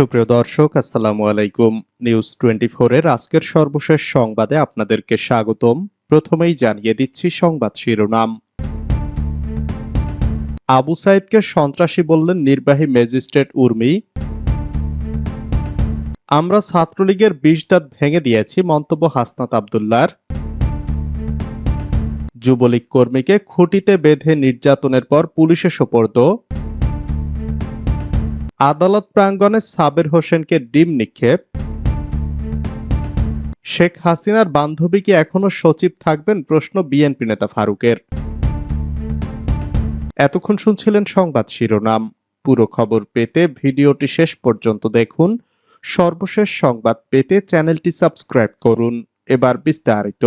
সুপ্রিয় দর্শক, আসসালামু আলাইকুম। নিউজ টোয়েন্টি এর আজকের সর্বশেষ সংবাদে আপনাদেরকে স্বাগতম। প্রথমেই জানিয়ে দিচ্ছি সংবাদ শিরোনাম। আবু সাইদকে সন্ত্রাসী বললেন নির্বাহী ম্যাজিস্ট্রেট উর্মি। আমরা ছাত্রলীগের বিষ দাঁত ভেঙে দিয়েছি, মন্তব্য হাসনাত আবদুল্লার যুবলীগ কর্মীকে খুঁটিতে বেঁধে নির্যাতনের পর পুলিশে সোপর্দ। আদালত প্রাঙ্গণে সাবের হোসেনকে ডিম নিক্ষেপ। শেখ হাসিনার বান্ধবী কি এখনও সচিব থাকবেন? প্রশ্ন বিএনপি নেতা ফারুকের। এতক্ষণ শুনছিলেন সংবাদ শিরোনাম। পুরো খবর পেতে ভিডিওটি শেষ পর্যন্ত দেখুন। সর্বশেষ সংবাদ পেতে চ্যানেলটি সাবস্ক্রাইব করুন। এবার বিস্তারিত।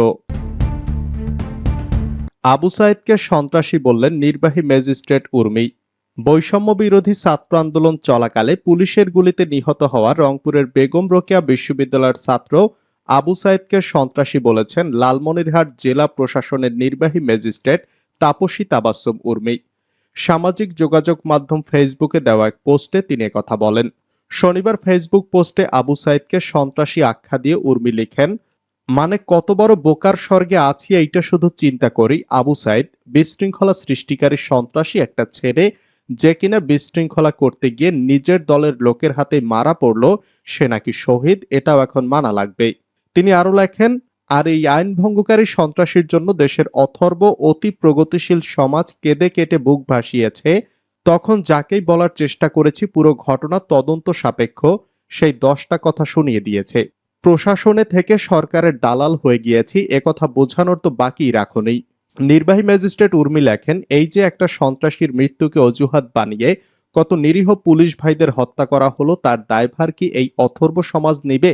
আবু সাইদকে সন্ত্রাসী বললেন নির্বাহী ম্যাজিস্ট্রেট উর্মি। বৈষম্য বিরোধী ছাত্র আন্দোলন চলাকালে পুলিশের গুলিতে নিহত হওয়া রংপুরের বেগম রোকেয়া বিশ্ববিদ্যালয়ের ছাত্র আবু সাইদকে সন্ত্রাসী বলেছেন লালমনিরহাট জেলা প্রশাসনের নির্বাহী ম্যাজিস্ট্রেট তাপসী তাবাসুম উর্মি। সামাজিক যোগাযোগ মাধ্যম ফেসবুকে দেওয়া এক পোস্টে তিনি কথা বলেন, শনিবার ফেসবুক পোস্টে আবু সাইদকে সন্ত্রাসী আখ্যা দিয়ে উর্মি লিখেন মানে কত বড় বোকার স্বর্গে আছি, এইটা শুধু চিন্তা করি। আবু সাইদ বিশৃঙ্খলা সৃষ্টিকারী সন্ত্রাসী একটা ছেড়ে যে কিনা বিশৃঙ্খলা করতে গিয়ে নিজের দলের লোকের হাতে মারা পড়ল, সে নাকি শহীদ, এটাও এখন মানা লাগবে তিনি আরও লেখেন, আর এই আইন ভঙ্গকারী সন্ত্রাসীর জন্য দেশের অথর্ব, অতি প্রগতিশীল সমাজ কেঁদে কেটে বুক ভাসিয়েছে। তখন যাকেই বলার চেষ্টা করেছি, পুরো ঘটনা তদন্ত সাপেক্ষ। সেই দশটা কথা শুনিয়ে দিয়েছে। প্রশাসনে থেকে সরকারের দালাল হয়ে গিয়েছি একথা বোঝানোর তো বাকি রাখুনি নির্বাহী ম্যাজিস্ট্রেট উর্মি লেখেন, এই যে একটা সন্ত্রাসীর মৃত্যুকে অজুহাত বানিয়ে কত নিরীহ পুলিশ ভাইদের হত্যা করা হলো, তার দায়ভার কি এই অথর্ব সমাজ নিবে?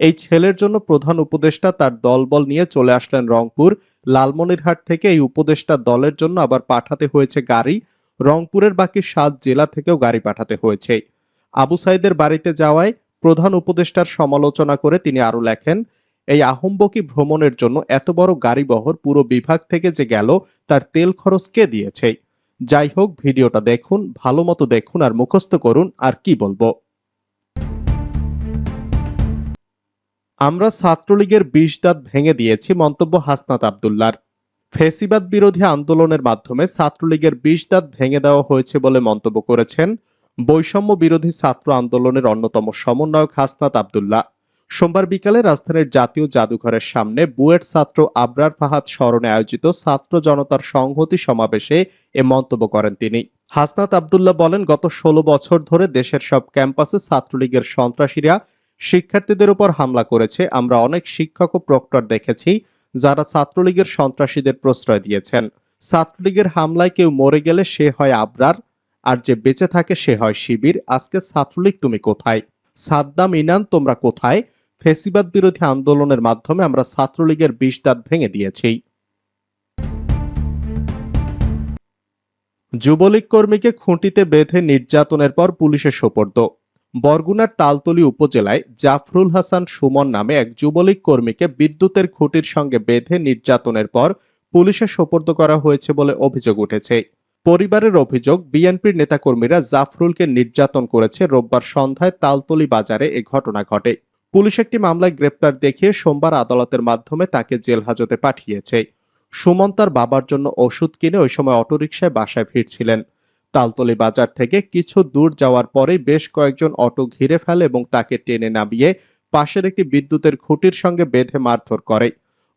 এই ছেলের জন্য প্রধান উপদেষ্টা তার দলবল নিয়ে চলে আসলেন রংপুর। লালমনিরহাট থেকে এই উপদেষ্টা দলের জন্য আবার পাঠাতে হয়েছে গাড়ি। রংপুরের বাকি সাত জেলা থেকেও গাড়ি পাঠাতে হয়েছে। আবু সাইদের বাড়িতে যাওয়ায় প্রধান উপদেষ্টার সমালোচনা করে তিনি আরও লেখেন এই আহম্বকী ভ্রমণের জন্য এত বড় গাড়ি বহর পুরো বিভাগ থেকে যে গেল, তার তেল খরচ কে দিয়েছে? যাই হোক, ভিডিওটা দেখুন, ভালো মতো দেখুন আর মুখস্থ করুন, আর কি বলব। আমরা ছাত্রলীগের বিষ দাঁত ভেঙে দিয়েছি, মন্তব্য হাসনাত আবদুল্লার। ফেসিবাদ বিরোধী আন্দোলনের মাধ্যমে ছাত্রলীগের বিষ দাঁত ভেঙে দেওয়া হয়েছে বলে মন্তব্য করেছেন বৈষম্য বিরোধী ছাত্র আন্দোলনের অন্যতম সমন্বয়ক হাসনাত আবদুল্লাহ। সোমবার বিকালে রাজধানীর জাতীয় জাদুঘরের সামনে বুয়েট ছাত্র আবরার ফাহাদ স্মরণে আয়োজিত ছাত্র জনতার সংহতি সমাবেশে এ মন্তব্য করেন তিনি। হাসনাত আবদুল্লাহ বলেন, গত ষোলো বছর ধরে দেশের সব ক্যাম্পাসে ছাত্রলীগের সন্ত্রাসীরা শিক্ষার্থীদের উপর হামলা করেছে। আমরা অনেক শিক্ষক ও প্রক্টর দেখেছি যারা ছাত্রলীগের সন্ত্রাসীদের প্রশ্রয় দিয়েছেন। ছাত্রলীগের হামলায় কেউ মরে গেলে সে হয় আবরার, আর যে বেঁচে থাকে সে হয় শিবির। আজকে ছাত্রলীগ তুমি কোথায়? সাদ্দাম ইনান তোমরা কোথায়? ফেসিবাদ বিরোধী আন্দোলনের মাধ্যমে আমরা ছাত্রলীগের বিষ দাঁত ভেঙে দিয়েছি। যুবলীগ কর্মীকে খুঁটিতে বেঁধে নির্যাতনের পর পুলিশে সোপর্দ। বরগুনার তালতলি উপজেলায় জাফরুল হাসান সুমন নামে এক যুবলীগ কর্মীকে বিদ্যুতের খুঁটির সঙ্গে বেঁধে নির্যাতনের পর পুলিশে সোপর্দ করা হয়েছে বলে অভিযোগ উঠেছে। পরিবারের অভিযোগ, বিএনপির নেতাকর্মীরা জাফরুলকে নির্যাতন করেছে রোববার সন্ধ্যায় তালতলি বাজারে এ ঘটনা ঘটে। পুলিশ একটি মামলায় গ্রেপ্তার দেখিয়ে সোমবার আদালতের মাধ্যমে তাকে জেল হাজতে পাঠিয়েছে। সুমন তার বাবার জন্য ওষুধ কিনে ওই সময় অটোরিকশায় বাসায় ফিরছিলেন। তালতলি বাজার থেকে কিছু দূর যাওয়ার পরে বেশ কয়েকজন অটো ঘিরে ফেলে এবং তাকে টেনে নামিয়ে পাশের একটি বিদ্যুতের খুঁটির সঙ্গে বেঁধে মারধর করে।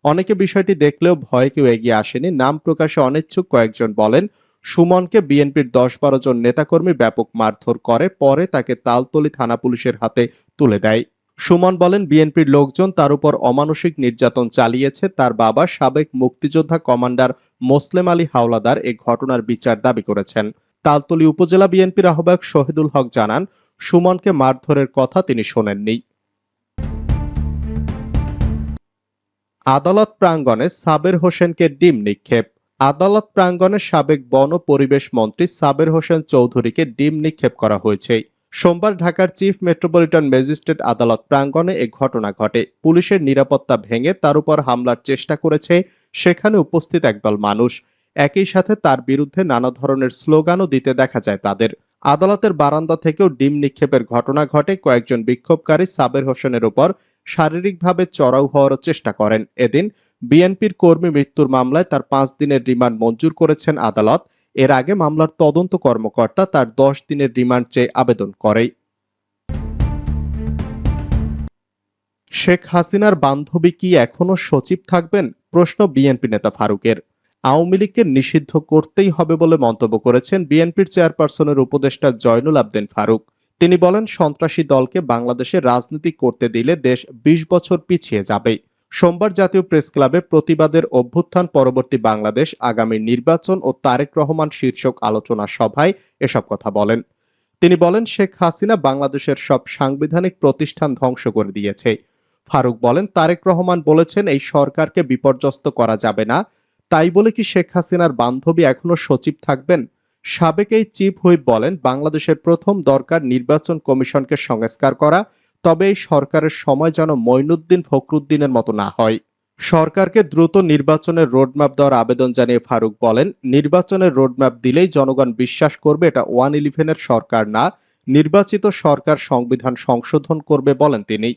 অনেকে বিষয়টি দেখলেও ভয়ে কেউ এগিয়ে আসেনি। নাম প্রকাশে অনিচ্ছুক কয়েকজন বলেন, সুমনকে বিএনপির দশ বারো জন নেতাকর্মী ব্যাপক মারধর করে, পরে তাকে তালতলি থানা পুলিশের হাতে তুলে দেয়। সুমন বলেন, বিএনপির লোকজন তার উপর অমানসিক নির্যাতন চালিয়েছে। তার বাবা সাবেক মুক্তিযোদ্ধা কমান্ডার মোসলেম আলী হাওলাদার এ ঘটনার বিচার দাবি করেছেন। তালতলি উপজেলা বিএনপির আহ্বায়ক শহীদুল হক জানান, সুমনকে মারধরের কথা তিনি শোনেননি। আদালত প্রাঙ্গণে সাবের হোসেনকে ডিম নিক্ষেপ। আদালত প্রাঙ্গণে সাবেক বন পরিবেশ মন্ত্রী সাবের হোসেন চৌধুরীকে ডিম নিক্ষেপ করা হয়েছে। সোমবার ঢাকার চিফ মেট্রোপলিটন ম্যাজিস্ট্রেট আদালত প্রাঙ্গণে এ ঘটনা ঘটে। পুলিশের নিরাপত্তা ভেঙে তার উপর হামলার চেষ্টা করেছে সেখানে উপস্থিত একদল মানুষ। একই সাথে তার বিরুদ্ধে নানা ধরনের স্লোগানও দিতে দেখা যায় তাদের। আদালতের বারান্দা থেকেও ডিম নিক্ষেপের ঘটনা ঘটে। কয়েকজন বিক্ষোভকারী সাবের হোসেনের উপর শারীরিকভাবে চড়াও হওয়ার চেষ্টা করেন। এদিন বিএনপির কর্মী মৃত্যুর মামলায় তার পাঁচ দিনের রিমান্ড মঞ্জুর করেছেন আদালত। এর আগে মামলার তদন্ত কর্মকর্তা তার দশ দিনের রিমান্ড চেয়ে আবেদন করে শেখ হাসিনার বান্ধবী কি এখনও সচিব থাকবেন? প্রশ্ন বিএনপি নেতা ফারুকের। আওয়ামী লীগকে নিষিদ্ধ করতেই হবে বলে মন্তব্য করেছেন বিএনপির চেয়ারপারসনের উপদেষ্টা জয়নুল আবদিন ফারুক। তিনি বলেন, সন্ত্রাসী দলকে বাংলাদেশে রাজনীতি করতে দিলে দেশ ২০ বছর পিছিয়ে যাবে। সোমবার জাতীয় প্রেস ক্লাবে প্রতিবাদের অভ্যুত্থান পরবর্তী বাংলাদেশ, আগামী নির্বাচন ও তারেক রহমান শীর্ষক আলোচনা সভায় এসব কথা বলেন। তিনি বলেন, শেখ হাসিনা বাংলাদেশের সব সাংবিধানিক প্রতিষ্ঠান ধ্বংস করে দিয়েছে। ফারুক বলেন, তারেক রহমান বলেছেন, এই সরকারকে বিপর্যস্ত করা যাবে না। তাই বলে কি শেখ হাসিনার বান্ধবী এখনও সচিব থাকবেন? সাবেক এই চিফ হুইপ বলেন, বাংলাদেশের প্রথম দরকার নির্বাচন কমিশনকে সংস্কার করা। তবে এই সরকারের সময় যেন মঈনুদ্দিন ফখরুদ্দিনের মতো না হয়। সরকারকে দ্রুত নির্বাচনের রোডম্যাপ দেওয়ার আবেদন জানিয়ে ফারুক বলেন, নির্বাচনের রোডম্যাপ দিলেই জনগণ বিশ্বাস করবে এটা ওয়ান ইলেভেনের সরকার না, নির্বাচিত সরকার সংবিধান সংশোধন করবে বলেন তিনি।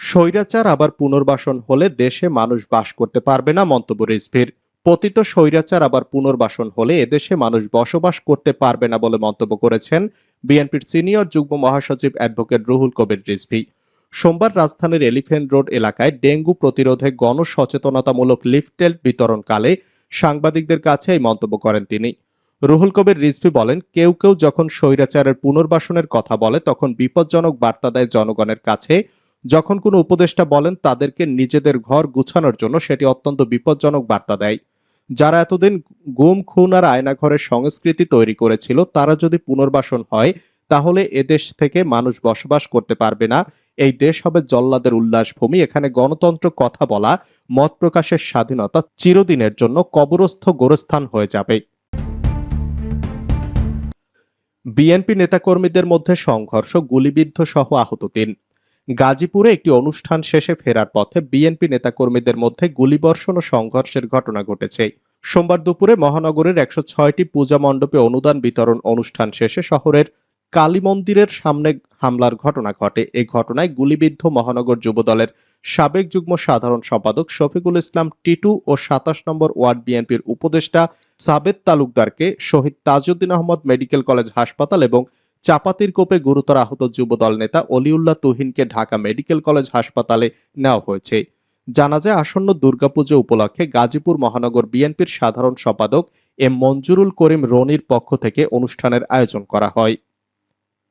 স্বৈরাচার আবার পুনর্বাসন হলে দেশে মানুষ বাস করতে পারবে না মন্তব্য রিজভির। পতিত স্বৈরাচার আবার পুনর্বাসন হলে এদেশে মানুষ বসবাস করতে পারবে না বলে মন্তব্য করেছেন বিএনপির সিনিয়র যুগ্ম মহাসচিব অ্যাডভোকেট রুহুল কবির রিজভি। সোমবার রাজধানীর এলিফেন্ট রোড এলাকায় ডেঙ্গু প্রতিরোধে গণসচেতনতামূলক লিফটেল বিতরণকালে সাংবাদিকদের কাছে এই মন্তব্য করেন তিনি। রুহুল কবির রিজভি বলেন, কেউ কেউ যখন স্বৈরাচারের পুনর্বাসনের কথা বলে, তখন বিপজ্জনক বার্তা দেয় জনগণের কাছে। যখন কোনো উপদেষ্টা বলেন, তাদেরকে নিজেদের ঘর গুছানোর জন্য সেটি অত্যন্ত বিপজ্জনক বার্তা দেয়। যারা এতদিন গুম, খুন আর আয়নাঘরের সংস্কৃতি তৈরি করেছিল, তারা যদি পুনর্বাসন হয়, তাহলে এদেশ থেকে মানুষ বসবাস করতে পারবে না। এই দেশ হবে জল্লাদের উল্লাসভূমি। এখানে গণতন্ত্র কথা বলা, মত প্রকাশের স্বাধীনতা চিরদিনের জন্য কবরস্থ গোরস্থান হয়ে যাবে। বিএনপি নেতাকর্মীদের মধ্যে সংঘর্ষ, গুলিবিদ্ধ সহ আহত তিন। গাজীপুরে একটি অনুষ্ঠান শেষে ফেরার পথে বিএনপি নেতাকর্মীদের মধ্যে গুলিবর্ষণ ও সংঘর্ষের ঘটনা ঘটেছে। সোমবার দুপুরে মহানগরের একশো ছয়টি পূজা মণ্ডপে অনুদান বিতরণ অনুষ্ঠান শেষে শহরের কালী মন্দিরের সামনে হামলার ঘটনা ঘটে। এই ঘটনায় গুলিবিদ্ধ মহানগর যুবদলের সাবেক যুগ্ম সাধারণ সম্পাদক শফিকুল ইসলাম, টিটু ও সাতাশ নম্বর ওয়ার্ড বিএনপির উপদেষ্টা Sabed তালুকদারকে Shaheed Tajuddin Ahmad medical college hospital এবং চাপাতির কোপে গুরুতর আহত যুবদল নেতা অলিউল্লাহ তুহিনকে ঢাকা মেডিকেল কলেজ হাসপাতালে নেওয়া হয়েছে। জানা যায়, আসন্ন দুর্গাপুজো উপলক্ষে গাজীপুর মহানগর বিএনপির সাধারণ সম্পাদক এম মঞ্জুরুল করিম রনির পক্ষ থেকে অনুষ্ঠানের আয়োজন করা হয়।